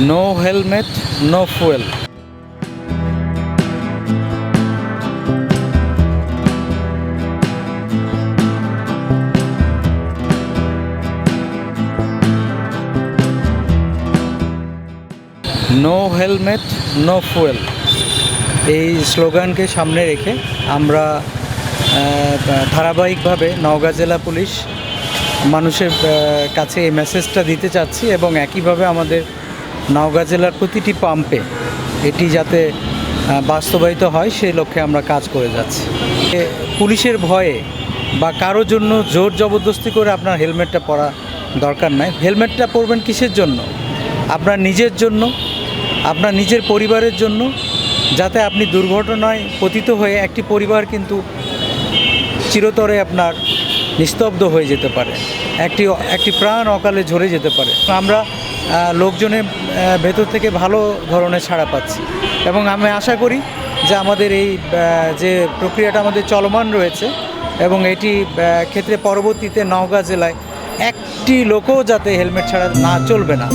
No helmet no fuel no helmet no fuel এই স্লোগানকে সামনে রেখে আমরা ধারাবাহিকভাবে নওগাঁ জেলা পুলিশ মানুষের কাছে এই মেসেজটা দিতে চাচ্ছি এবং একইভাবে আমাদের নওগাঁ জেলার প্রতিটি পাম্পে এটি যাতে বাস্তবায়িত হয়, সেই লক্ষ্যে আমরা কাজ করে যাচ্ছি। পুলিশের ভয়ে বা কারোর জন্য জোর জবরদস্তি করে আপনার হেলমেটটা পরা দরকার নাই। হেলমেটটা পরবেন কিসের জন্য? আপনার নিজের জন্য, আপনার নিজের পরিবারের জন্য, যাতে আপনি দুর্ঘটনায় পতিত হয়ে একটি পরিবার কিন্তু চিরতরে আপনার নিস্তব্ধ হয়ে যেতে পারে। একটি একটি প্রাণ অকালে ঝরে যেতে পারে। আমরা লোকজনের ভেতর থেকে ভালো ধরনের ছাড়া পাচ্ছি। এবং আমি আশা করি যে আমাদের এই যে প্রক্রিয়াটা আমাদের চলমান রয়েছে এবং এটি ক্ষেত্রে পরবর্তীতে নওগাঁ জেলায় একটি লোকও যাতে হেলমেট ছাড়া না চলবে না।